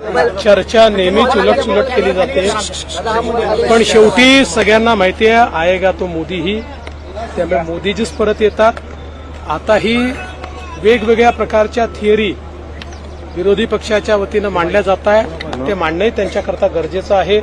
चर्चा नेहमीच उलट सुलट केली जाते. पण शेवटी सगळ्यांना माहिती आहे आएगा तो मोदीही? त्यामुळे मोदीजीच परत येतात. आताही वेगवेगळ्या प्रकारच्या थिअरी विरोधी पक्षाच्या वतीनं मांडल्या जात आहे. ते मांडणंही त्यांच्याकरता गरजेचं आहे.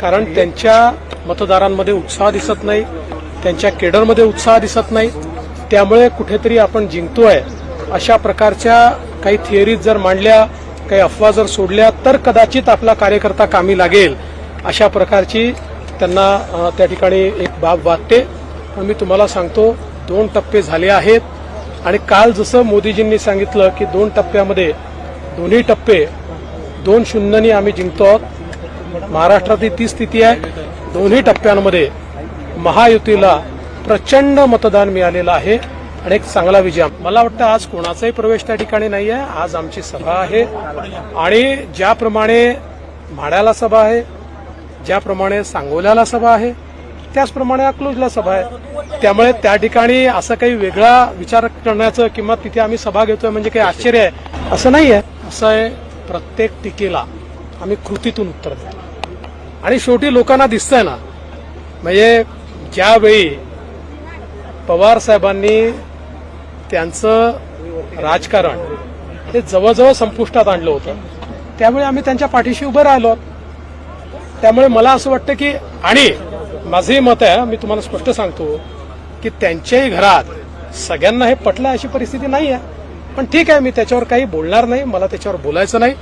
कारण त्यांच्या मतदारांमध्ये उत्साह दिसत नाही. त्यांच्या केडरमध्ये उत्साह दिसत नाही. त्यामुळे कुठेतरी आपण जिंकतोय. अशा प्रकारच्या काही थिअरीज जर मांडल्या काही अफवा जर सोडल्या तर कदाचित आपला कार्यकर्ता कामी लागेल. अशा प्रकारची त्यांना त्या ठिकाणी एक बाब वाटते. पण मी तुम्हाला सांगतो दोन टप्पे झाले आहेत. आणि काल जसं मोदीजींनी सांगितलं की दोन टप्प्यामध्ये दोन्ही टप्पे दोन शून्यनी आम्ही जिंकतो आहोत. महाराष्ट्रातली ती स्थिती आहे. दोन्ही टप्प्यांमध्ये महायुतीला प्रचंड मतदान मिळालेलं आहे. आणि एक चांगला विजय. मला वाटतं आज कोणाचाही प्रवेश त्या ठिकाणी नाही आहे आज आमची सभा आहे. आणि ज्याप्रमाणे म्हाड्याला सभा आहे ज्याप्रमाणे सांगोल्याला सभा आहे त्याचप्रमाणे अकलूजला सभा आहे. त्यामुळे त्या ठिकाणी असं काही वेगळा विचार करण्याचं किंवा तिथे आम्ही सभा घेतोय म्हणजे काही आश्चर्य आहे असं नाही आहे असं आहे प्रत्येक टीकेला आम्ही कृतीतून उत्तर देतो. आणि शेवटी लोकांना दिसतंय ना म्हणजे ज्यावेळी पवार साहेबांनी त्यांचं राजकारण हे जवळजवळ संपुष्टात आणलं होतं. त्यामुळे आम्ही त्यांच्या पाठीशी उभं राहिलो. त्यामुळे मला असं वाटतं की आणि माझंही मत आहे मी तुम्हाला स्पष्ट सांगतो की त्यांच्याही घरात सगळ्यांना हे पटलं अशी परिस्थिती नाही आहे पण ठीक आहे मी त्याच्यावर काही बोलणार नाही मला त्याच्यावर बोलायचं नाही.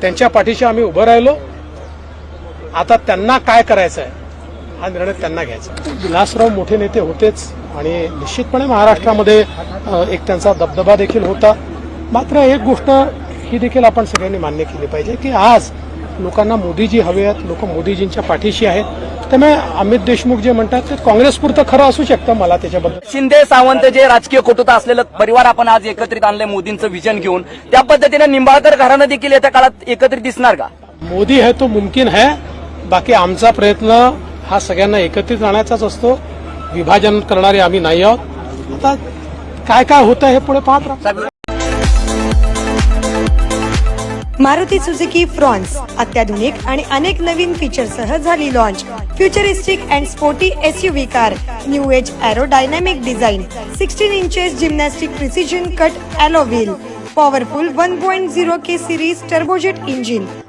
त्यांच्या पाठीशी आम्ही उभं राहिलो. आता त्यांना काय करायचं आहे हा निर्णय त्यांना घ्यायचा. विलासराव मोठे नेते होतेच आणि निश्चितपणे महाराष्ट्रामध्ये एक त्यांचा दबदबा देखील होता. मात्र एक गोष्ट ही देखील आपण सगळ्यांनी मान्य केली पाहिजे की आज लोकांना मोदीजी हवे आहेत लोक मोदीजींच्या पाठीशी आहेत. त्यामुळे अमित देशमुख जे म्हणतात ते काँग्रेसपुरतं खरं असू शकतं मला त्याच्याबद्दल. शिंदे सावंत जे राजकीय कुटुंब असलेलं परिवार आपण आज एकत्रित आणलंय मोदींचं विजन घेऊन त्या पद्धतीने निंबाळकर घराणं देखील येत्या काळात एकत्रित दिसणार का? मोदी है तो मुमकिन है बाकी आमचा प्रयत्न हा सगळ्यांना एकत्रित आणायचाच असतो. विभाजन करणारे आम्ही नाही आहोत. आता काय काय होतं हे पुढे पाहत राहा. मारुती सुझुकी फ्रॉन्स अत्याधुनिक आणि अनेक नवीन फीचरसह झाली launch futuristic and sporty V car new age aerodynamic design sixteen inches gymnastic precision cut alloy wheel powerful one point zero K series turbojet engine